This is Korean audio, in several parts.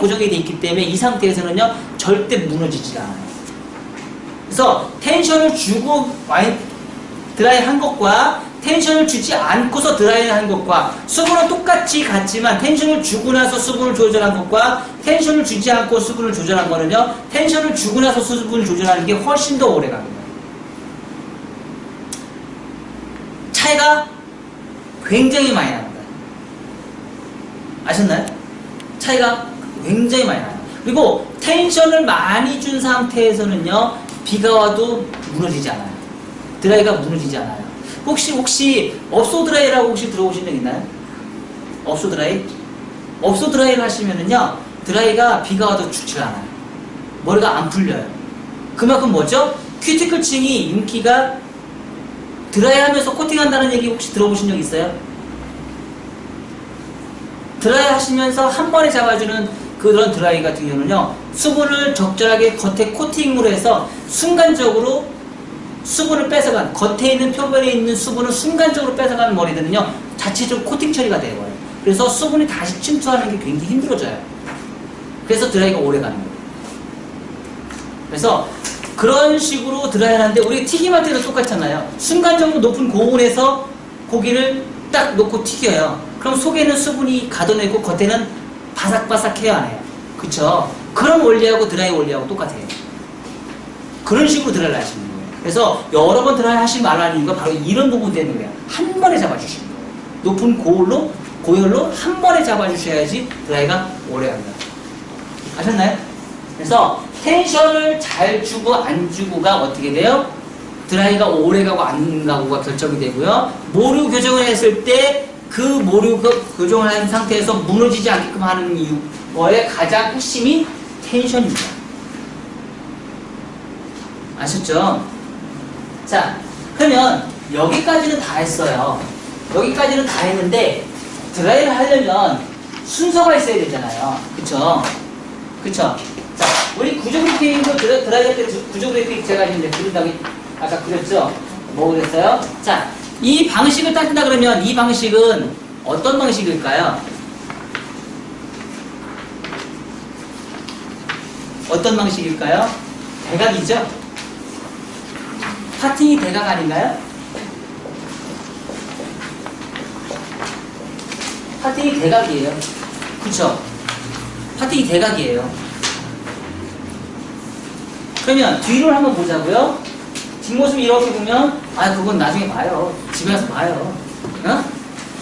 고정이 돼 있기 때문에 이 상태에서는요 절대 무너지지 않아요. 그래서 텐션을 주고 와인 드라이 한 것과 텐션을 주지 않고서 드라이를 한 것과 수분은 똑같이 같지만 텐션을 주고 나서 수분을 조절한 것과 텐션을 주지 않고 수분을 조절한 거는요 텐션을 주고 나서 수분을 조절하는 게 훨씬 더 오래 갑니다. 차이가 굉장히 많이 납니다. 아셨나요? 차이가 굉장히 많이 나요. 그리고 텐션을 많이 준 상태에서는요, 비가 와도 무너지지 않아요. 드라이가 무너지지 않아요. 혹시, 혹시, 업소 드라이라고 혹시 들어보신 적 있나요? 업소 드라이? 업소 드라이를 하시면은요, 드라이가 비가 와도 죽지가 않아요. 머리가 안 풀려요. 그만큼 뭐죠? 큐티클 층이 윤기가 드라이 하면서 코팅한다는 얘기 혹시 들어보신 적 있어요? 드라이 하시면서 한 번에 잡아주는 그런 드라이 같은 경우는요, 수분을 적절하게 겉에 코팅으로 해서 순간적으로 수분을 뺏어간, 겉에 있는 표면에 있는 수분을 순간적으로 뺏어가는 머리들은요, 자체적으로 코팅 처리가 되어요. 그래서 수분이 다시 침투하는 게 굉장히 힘들어져요. 그래서 드라이가 오래 가는 거예요. 그래서 그런 식으로 드라이를 하는데 우리 튀김할 때도 똑같잖아요. 순간적으로 높은 고온에서 고기를 딱 놓고 튀겨요. 그럼 속에는 수분이 가둬내고 겉에는 바삭바삭해야 안 해요. 그쵸? 그런 원리하고 드라이 원리하고 똑같아요. 그런 식으로 드라이를 하시는 거예요. 그래서 여러 번 드라이 하지 말라는 이유가 바로 이런 부분 되는 거예요. 한 번에 잡아주시는 거예요. 높은 고열로, 고열로 한 번에 잡아주셔야지 드라이가 오래 갑니다. 아셨나요? 그래서 텐션을 잘 주고 안 주고가 어떻게 돼요? 드라이가 오래 가고 안 가고가 결정이 되고요. 모류 교정을 했을 때 그 모류 그 교정을 한 상태에서 무너지지 않게끔 하는 이유의 가장 핵심이 텐션입니다. 아셨죠? 자, 그러면 여기까지는 다 했어요. 여기까지는 다 했는데 드라이를 하려면 순서가 있어야 되잖아요. 그쵸? 그쵸? 자, 우리 구조 브리핑도 드라- 드라이 할 때 구조 브리핑 제가 이제 그린다고 아까 그렸죠? 뭐 그랬어요? 자, 이 방식을 따진다 그러면 이 방식은 어떤 방식일까요? 어떤 방식일까요? 대각이죠? 파팅이 대각 아닌가요? 파팅이 대각이에요. 그쵸? 파팅이 대각이에요. 그러면 뒤를 한번 보자고요. 뒷모습 이렇게 보면 아 그건 나중에 봐요. 집에 가서 봐요. 어?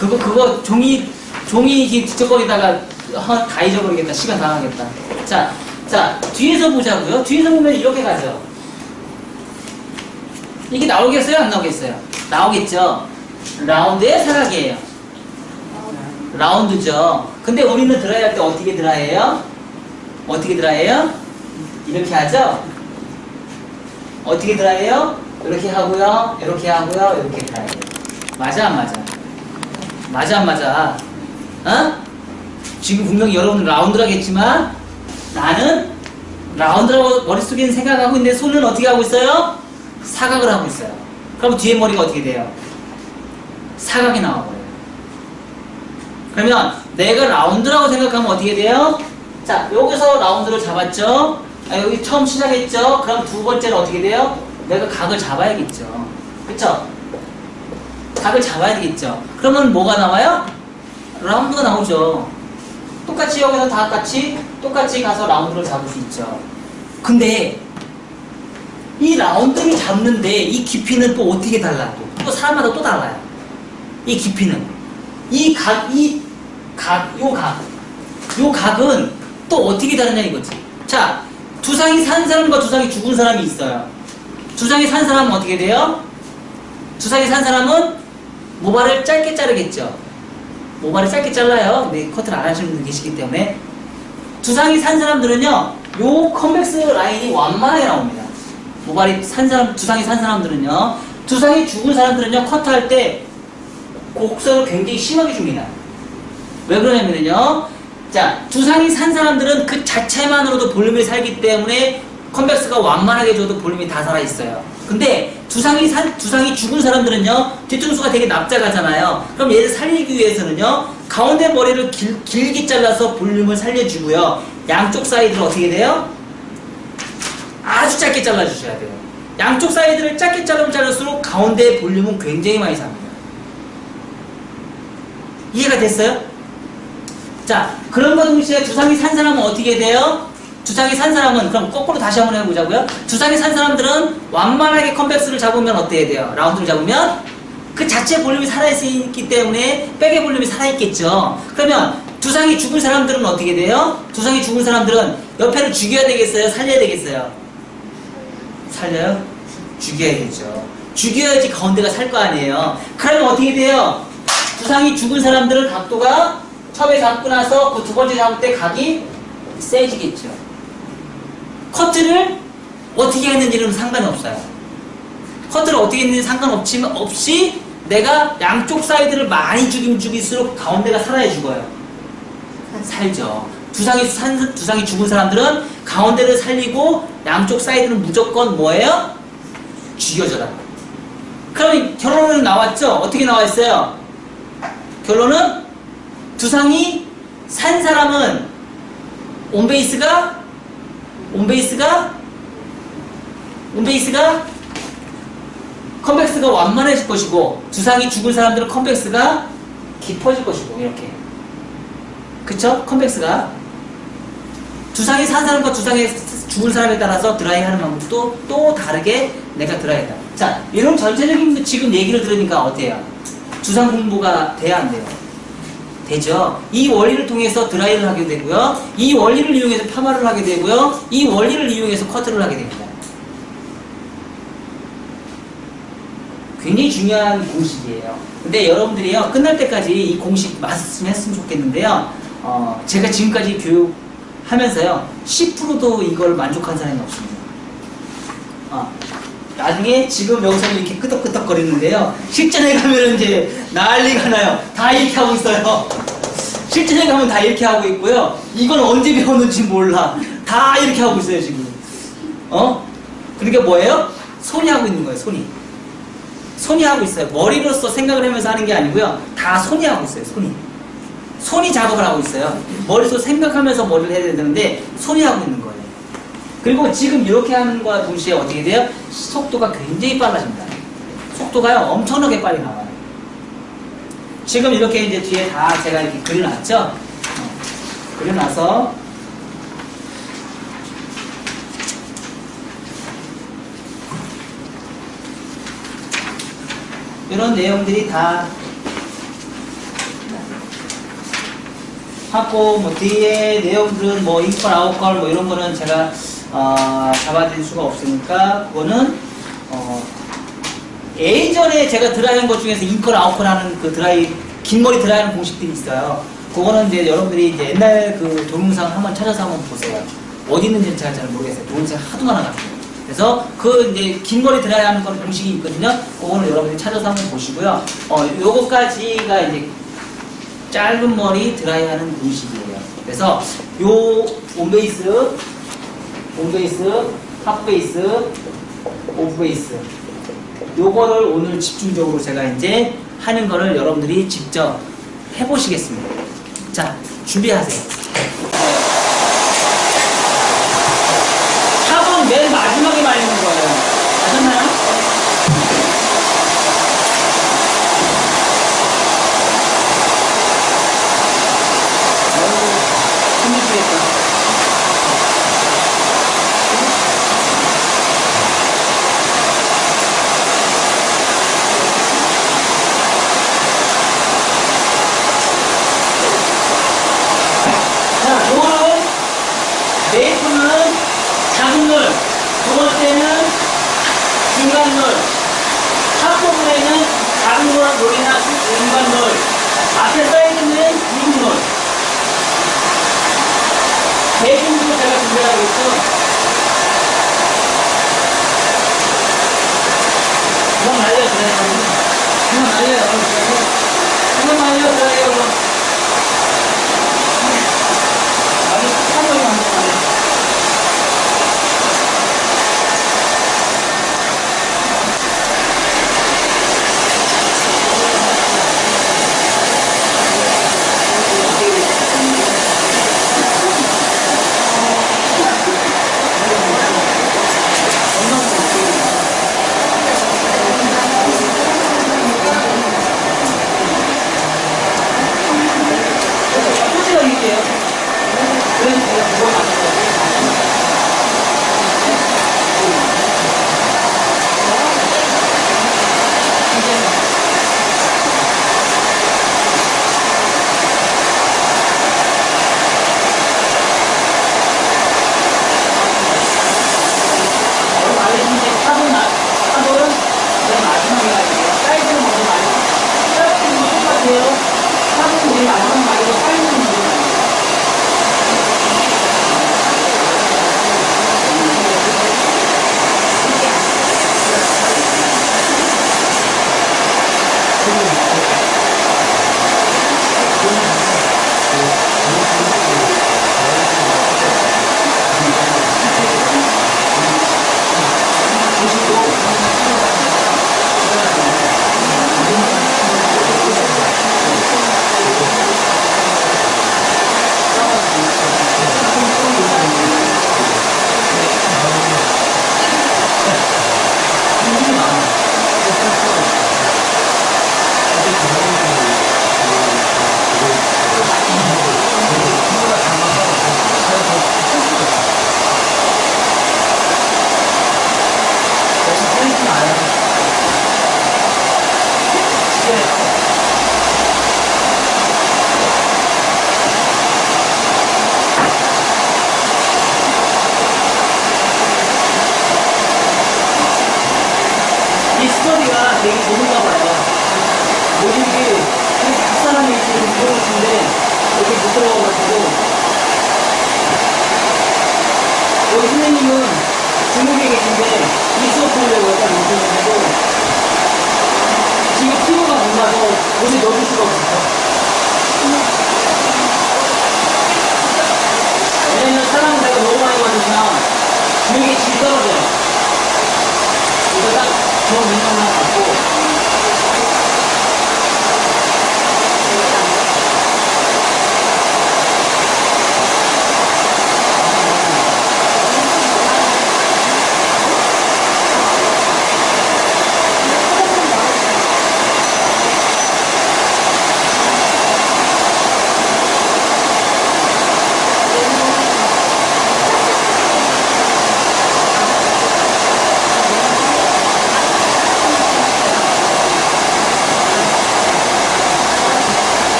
그거 그거 종이 종이 뒤적거리다가 어, 다 잊어버리겠다. 시간 다 가겠다. 자, 자 뒤에서 보자고요. 뒤에서 보면 이렇게 가죠. 이게 나오겠어요? 안 나오겠어요? 나오겠죠. 라운드의 사각이에요. 라운드죠. 근데 우리는 드라이 할 때 어떻게 드라이해요? 어떻게 드라이해요? 이렇게 하죠? 어떻게 드라이해요? 이렇게 하고요, 이렇게 하고요, 이렇게 드라이해요. 맞아, 안 맞아? 맞아, 안 맞아? 어? 지금 분명히 여러분 라운드라겠지만 나는 라운드라고 머릿속에는 생각하고 있는데 손은 어떻게 하고 있어요? 사각을 하고 있어요. 그럼 뒤에 머리가 어떻게 돼요? 사각이 나와버려요. 그러면 내가 라운드라고 생각하면 어떻게 돼요? 자, 여기서 라운드를 잡았죠? 아, 여기 처음 시작했죠? 그럼 두 번째는 어떻게 돼요? 내가 각을 잡아야겠죠. 그쵸? 각을 잡아야 되겠죠. 그러면 뭐가 나와요? 라운드가 나오죠. 똑같이 여기서 다 같이 똑같이 가서 라운드를 잡을 수 있죠. 근데 이 라운드를 잡는데 이 깊이는 또 어떻게 달라? 또, 또 사람마다 또 달라요. 이 깊이는 이 각, 이 각, 요 각, 요 각은 또 어떻게 다르냐 이거지. 자, 두상이 산 사람과 두상이 죽은 사람이 있어요. 두상이 산 사람은 어떻게 돼요? 두상이 산 사람은 모발을 짧게 자르겠죠. 모발을 짧게 잘라요. 근데 커트를 안 하시는 분들 계시기 때문에 두상이 산 사람들은요, 요 컨벡스 라인이 완만하게 나옵니다. 모발이 산 사람, 두상이 산 사람들은요, 두상이 죽은 사람들은요, 커트할 때 곡선을 굉장히 심하게 줍니다. 왜 그러냐면요, 자, 두상이 산 사람들은 그 자체만으로도 볼륨이 살기 때문에 컨벡스가 완만하게 줘도 볼륨이 다 살아있어요. 근데 두상이 산, 두상이 죽은 사람들은요, 뒤통수가 되게 납작하잖아요. 그럼 얘를 살리기 위해서는요, 가운데 머리를 길, 길게 잘라서 볼륨을 살려주고요. 양쪽 사이드를 어떻게 돼요? 아주 짧게 잘라주셔야 돼요. 양쪽 사이드를 짧게 자르면 자를수록 가운데 볼륨은 굉장히 많이 삽니다. 이해가 됐어요? 자, 그런과 동시에 두상이 산 사람은 어떻게 돼요? 두상이 산 사람은 그럼 거꾸로 다시 한번 해보자고요. 두상이 산 사람들은 완만하게 컨벡스를 잡으면 어때야 돼요? 라운드를 잡으면 그 자체 볼륨이 살아있기 때문에 백의 볼륨이 살아있겠죠. 그러면 두상이 죽은 사람들은 어떻게 돼요? 두상이 죽은 사람들은 옆에를 죽여야 되겠어요? 살려야 되겠어요? 살려요? 죽여야겠죠. 죽여야지 가운데가 살 거 아니에요. 그러면 어떻게 돼요? 두상이 죽은 사람들은 각도가 처음에 잡고 나서 그 두 번째 잡을 때 각이 세지겠죠. 커트를 어떻게 했는지는 상관이 없어요. 커트를 어떻게 했는지 상관없지만 없이 내가 양쪽 사이드를 많이 죽이면 죽일수록 가운데가 살아야 죽어요. 살죠. 두상이 산, 두상이 죽은 사람들은 가운데를 살리고 양쪽 사이드는 무조건 뭐예요? 죽여져라. 그럼 결론은 나왔죠? 어떻게 나와 있어요? 결론은 두상이 산 사람은 온베이스가 온베이스가 온베이스가 컨벡스가 완만해질 것이고 두상이 죽은 사람들은 컨벡스가 깊어질 것이고 이렇게 그쵸? 컨벡스가 두상이 산 사람과 두상이 죽은 사람에 따라서 드라이하는 방법도 또 다르게 내가 드라이한다 자 이런 전체적인 지금 얘기를 들으니까 어때요? 두상 공부가 돼야 안 돼요? 되죠. 이 원리를 통해서 드라이를 하게 되고요. 이 원리를 이용해서 파마를 하게 되고요. 이 원리를 이용해서 커트를 하게 됩니다. 굉장히 중요한 공식이에요. 근데 여러분들이요, 끝날 때까지 이 공식 말씀했으면 좋겠는데요. 어, 제가 지금까지 교육하면서요, 10%도 이걸 만족한 사람이 없습니다. 어, 나중에 지금 여기서 이렇게 끄덕끄덕 거리는데요. 실전에 가면 이제 난리가 나요. 다 이렇게 하고 있어요. 실전에 가면 다 이렇게 하고 있고요. 이건 언제 배웠는지 몰라. 다 이렇게 하고 있어요, 지금. 어? 그러니까 뭐예요? 손이 하고 있는 거예요, 손이. 손이 하고 있어요. 머리로서 생각을 하면서 하는 게 아니고요. 다 손이 하고 있어요, 손이. 손이 작업을 하고 있어요. 머릿속 생각하면서 머리를 해야 되는데 손이 하고 있는 거예요. 그리고 지금 이렇게 하는 거와 동시에 어떻게 돼요? 속도가 굉장히 빨라집니다. 속도가요, 엄청나게 빨리 나와요. 지금 이렇게 이제 뒤에 다 제가 이렇게 그려놨죠? 어, 그려놔서 이런 내용들이 다 하고 뭐 뒤에 내용들은 뭐 인컬 아웃컬 뭐 이런 거는 제가 어, 잡아드릴 수가 없으니까 그거는 어, 예전에 제가 드라이한 것 중에서 인컬 아웃컬 하는 그 드라이 긴 머리 드라이하는 공식들이 있어요. 그거는 이제 여러분들이 이제 옛날 그 동영상 한번 찾아서 한번 보세요. 어디 있는지는 제가 잘 모르겠어요. 동영상 하도 많아가지고. 그래서 그 이제 긴 머리 드라이하는 건 공식이 있거든요. 그거는 여러분들이 찾아서 한번 보시고요. 어, 요거까지가 이제 짧은 머리 드라이하는 공식이에요. 그래서 요 온베이스, 온베이스, 탑베이스, 오프베이스 요거를 오늘 집중적으로 제가 이제 하는 거를 여러분들이 직접 해보시겠습니다. 자, 준비하세요. 탑은 맨 마지막에 말리는 거예요. 아셨나요? 어우, 힘드시겠다. 자, 요거는 메이프는 작은 물, 두 번째는 중간 물, 앞부분에는 작은 물, 물이나 중간 물, 앞에 써